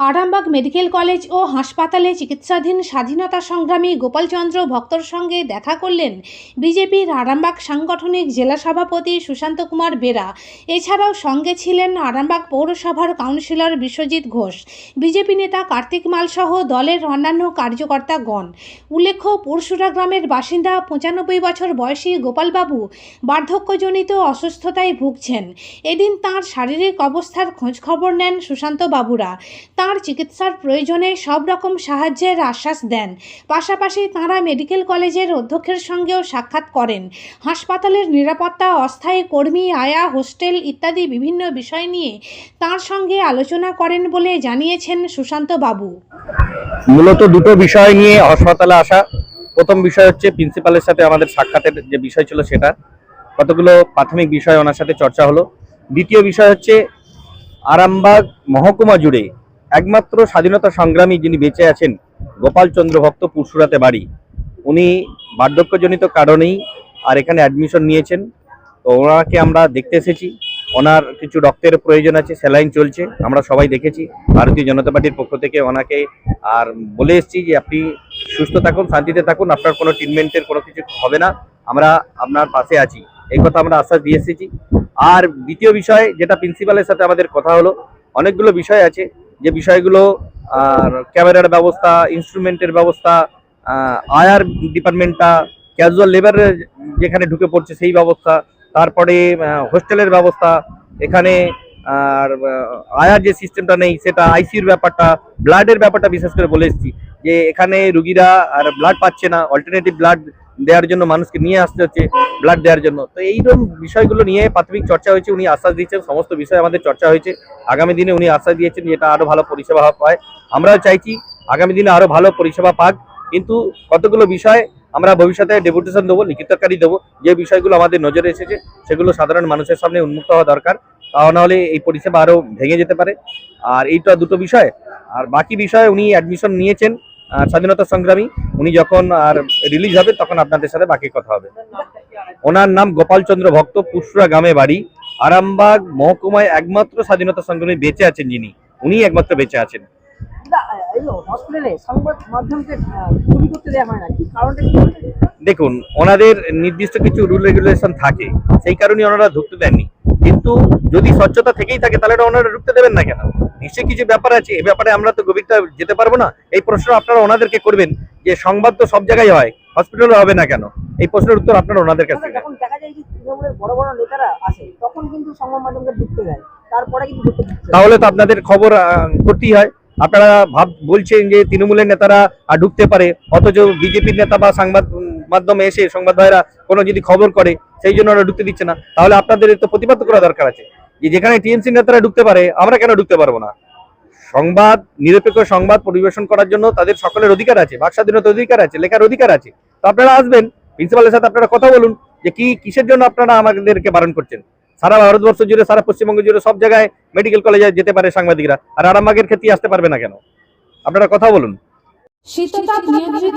Arambagh medical college ও হাসপাতালে চিকিৎসাধীন স্বাধীনতা সংগ্রামী গোপালচন্দ্র ভক্তর সঙ্গে দেখা করলেন বিজেপির আরামবাগ সাংগঠনিক জেলা সভাপতি সুশান্ত কুমার বেরা। এছাড়াও সঙ্গে ছিলেন আরামবাগ পৌরসভার কাউন্সিলর বিশ্বজিৎ ঘোষ, বিজেপি নেতা কার্তিক মালসহ দলের অন্যান্য কার্যকর্তাগণ। উল্লেখ্য, পরশুরা গ্রামের বাসিন্দা পঁচানব্বই বছর বয়সী গোপালবাবু বার্ধক্যজনিত অসুস্থতায় ভুগছেন। এদিন তাঁর শারীরিক অবস্থার খোঁজখবর নেন সুশান্ত বাবুরা। তাঁর চিকিৎসার প্রয়োজনে সব রকম সাহায্যের আশ্বাস দেন। পাশাপাশি তাঁরা মেডিকেল কলেজের অধ্যক্ষের সঙ্গেও সাক্ষাৎ করেন। হাসপাতালের নিরাপত্তা, অস্থায়ী কর্মী, আয়া, হোস্টেল ইত্যাদি বিভিন্ন বিষয় নিয়ে তাঁর সঙ্গে আলোচনা করেন বলে জানিয়েছেন সুশান্ত বাবু। মূলত দুটো বিষয় নিয়ে হাসপাতালে আসা। প্রথম বিষয় হচ্ছে প্রিন্সিপালের সাথে আমাদের সাক্ষাতের যে বিষয় ছিল সেটা। কতগুলো প্রাথমিক বিষয় ওনার সাথে চর্চা হলো। দ্বিতীয় বিষয় হচ্ছে আরামবাগ মহকুমা জুড়ে একমাত্র স্বাধীনতা সংগ্রামী যিনি বেঁচে আছেন গোপালচন্দ্র ভক্ত পুরসুরাতে বাড়ি। উনি বার্ধক্যজনিত কারণেই আর এখানে অ্যাডমিশন নিয়েছেন। তো ওনাকে আমরা দেখতে এসেছি। ওনার কিছু রক্তের প্রয়োজন আছে, স্যালাইন চলছে। আমরা সবাই দেখেছি। ভারতীয় জনতা পার্টির পক্ষ থেকে ওনাকে আর বলে এসেছি যে, আপনি সুস্থ থাকুন, শান্তিতে থাকুন। আপনার কোনো ট্রিটমেন্টের কোনো কিছু হবে না। আমরা আপনার পাশে আছি। এই কথা আমরা আশ্বাস দিয়ে এসেছি। আর দ্বিতীয় বিষয়, যেটা প্রিন্সিপালের সাথে আমাদের কথা হলো, অনেকগুলো বিষয় আছে। যে বিষয়গুলো, আর ক্যামেরার ব্যবস্থা, ইনস্ট্রুমেন্টের ব্যবস্থা আয়ার ডিপার্টমেন্টটা ক্যাজুয়াল লেবারের যেখানে ঢুকে পড়ছে সেই ব্যবস্থা, তারপরে হোস্টেলের ব্যবস্থা, এখানে, আর আয়ার যে সিস্টেমটা নেই, সেটা আইসিউর ব্যাপারটা ব্লাডের ব্যাপারটা বিশেষ করে বলে এসেছি। যে এখানে রুগীরা আর ব্লাড পাচ্ছে না অল্টারনেটিভ ব্লাড দেওয়ার জন্য, মানুষকে নিয়ে আসতে হচ্ছে ব্লাড দেওয়ার জন্য। তো এইরকম বিষয়গুলো নিয়ে প্রাথমিক চর্চা হয়েছে, উনি আশ্বাস দিয়েছেন, সমস্ত বিষয় আমাদের চর্চা হয়েছে। আগামী দিনে উনি আশ্বাস দিয়েছেন যে এটা আরও ভালো পরিষেবা পায়। আমরাও চাইছি আগামী দিনে আরও ভালো পরিষেবা পাক। কিন্তু কতগুলো বিষয় আমরা ভবিষ্যতে ডেপুটেশন দেবো লিখিতকারী দেবো, যে বিষয়গুলো আমাদের নজরে এসেছে, সেগুলো সাধারণ মানুষের সামনে উন্মুক্ত হওয়া দরকার। তা নাহলে এই পরিষেবা আরও ভেঙে যেতে পারে। আর এইটা দুটো বিষয়। আর বাকি বিষয়ে উনি অ্যাডমিশন নিয়েছেন। স্বাধীনতা সংগ্রামী উনি যখন আর রিলিজ হবে তখন আপনাদের সাথে বাকি কথা হবে। ওনার নাম গোপালচন্দ্র ভক্ত পুষ্রা গ্রামে বাড়ি। আরামবাগ মহকুমায় একমাত্র স্বাধীনতা সংগ্রামী বেঁচে আছেন যিনি। উনি একমাত্র বেঁচে আছেন। দেখুন ওনাদের নির্দিষ্ট কিছু রুল রেগুলেশন থাকে সেই কারণে ওনারা ঢুকতে দেননি। কিন্তু যদি স্বচ্ছতা থেকেই থাকে তাহলে এটা ওনারা ঢুকতে দেবেন না কেন? নিশ্চয়ই কিছু ব্যাপার আছে। এই ব্যাপারে আমরা তো গভীরতা যেতে পারব না। এই প্রশ্ন আপনারা ওনাদেরকে করবেন যে সংবাদ তো সব জায়গায় হয় হসপিটালে হবে না কেন? এই প্রশ্নের উত্তর আপনারা ওনাদের কাছে যখন দেখা যায় যে তৃণমূলের বড় বড় নেতারা আসে তখন কিন্তু সংবাদ মাধ্যমকে ঢুকতে দেয়। তারপরে কিন্তু ঢুকতে দিচ্ছে। না। তাহলে তো আপনাদের খবর করতেই হয়। আপনারা ভাব বলছেন যে তৃণমূলের নেতারা ঢুকতে পারে অথচ বিজেপির নেতা বা সংবাদ মাধ্যমে এসে সংবাদ ভাইরা কোনো যদি খবর করে, সেই জন্য ওরা ঢুকতে দিচ্ছে না। তাহলে আপনাদের তো প্রতিবাদ করা দরকার আছে। যে যেখানে টিএমসি নেতারা ঢুকতে পারে, আমরা কেন ঢুকতে পারব না? সংবাদ, নিরপেক্ষ সংবাদ পরিবেশন করার জন্য তাদের সকলের অধিকার আছে, বাক স্বাধীনতার অধিকার আছে, লেখার অধিকার আছে। তো আপনারা আসবেন, প্রিন্সিপালের সাথে আপনারা কথা বলুন যে কি কিসের জন্য আপনারা আমাদেরকে বারণ করছেন। সারা ভারতবর্ষ জুড়ে, সারা পশ্চিমবঙ্গ জুড়ে সব জায়গায় মেডিকেল কলেজে যেতে পারে সাংবাদিকরা। আর আরামবাগের ক্ষেত্রে আসতে পারবে না কেন? আপনারা কথা বলুন। শীততাপ নিয়ন্ত্রিত